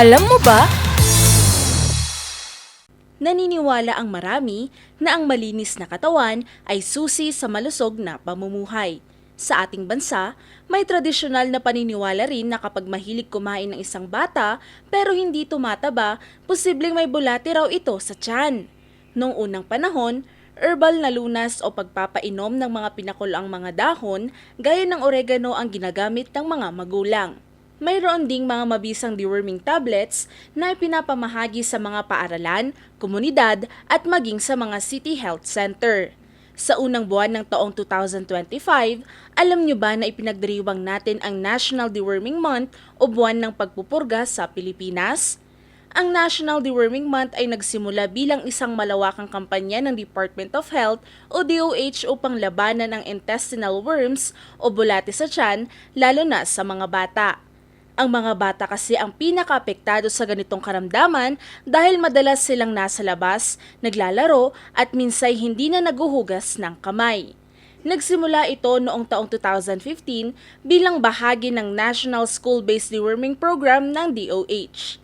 Alam mo ba? Naniniwala ang marami na ang malinis na katawan ay susi sa malusog na pamumuhay. Sa ating bansa, may tradisyonal na paniniwala rin na kapag mahilig kumain ng isang bata pero hindi tumataba, posibleng may bulate raw ito sa tiyan. Noong unang panahon, herbal na lunas o pagpapainom ng mga pinakulaang mga dahon gaya ng oregano ang ginagamit ng mga magulang. Mayroon ding mga mabisang deworming tablets na ipinapamahagi sa mga paaralan, komunidad at maging sa mga city health center. Sa unang buwan ng taong 2025, alam nyo ba na ipinagdiriwang natin ang National Deworming Month o buwan ng pagpupurga sa Pilipinas? Ang National Deworming Month ay nagsimula bilang isang malawakang kampanya ng Department of Health o DOH upang labanan ang intestinal worms o bulate sa tiyan lalo na sa mga bata. Ang mga bata kasi ang pinakaapektado sa ganitong karamdaman dahil madalas silang nasa labas, naglalaro at minsay hindi na naguhugas ng kamay. Nagsimula ito noong taong 2015 bilang bahagi ng National School-Based Deworming Program ng DOH.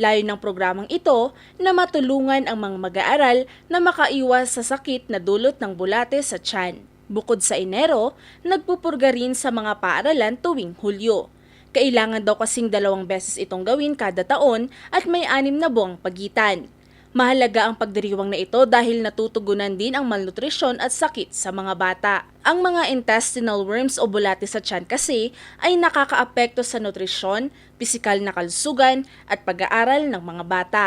Layo ng programang ito na matulungan ang mga mag-aaral na makaiwas sa sakit na dulot ng bulate sa tiyan. Bukod sa Enero, nagpupurga rin sa mga paaralan tuwing Hulyo. Kailangan daw kasing dalawang beses itong gawin kada taon at may anim na buwang pagitan. Mahalaga ang pagdiriwang na ito dahil natutugunan din ang malnutrisyon at sakit sa mga bata. Ang mga intestinal worms o bulate sa tiyan kasi ay nakakaapekto sa nutrisyon, pisikal na kalusugan at pag-aaral ng mga bata.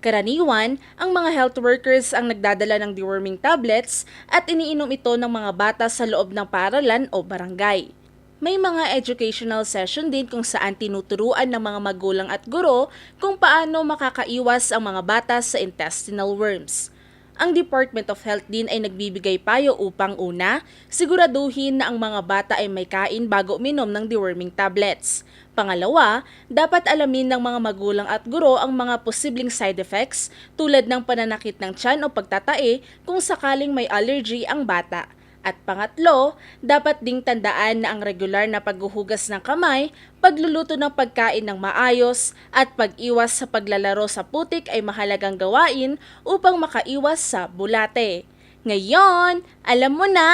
Karaniwan, ang mga health workers ang nagdadala ng deworming tablets at iniinom ito ng mga bata sa loob ng paaralan o barangay. May mga educational session din kung saan tinuturuan ng mga magulang at guro kung paano makakaiwas ang mga bata sa intestinal worms. Ang Department of Health din ay nagbibigay payo upang una, siguraduhin na ang mga bata ay may kain bago minom ng deworming tablets. Pangalawa, dapat alamin ng mga magulang at guro ang mga posibleng side effects tulad ng pananakit ng tiyan o pagtatae kung sakaling may allergy ang bata. At pangatlo, dapat ding tandaan na ang regular na paghuhugas ng kamay, pagluluto ng pagkain ng maayos, at pag-iwas sa paglalaro sa putik ay mahalagang gawain upang makaiwas sa bulate. Ngayon, alam mo na!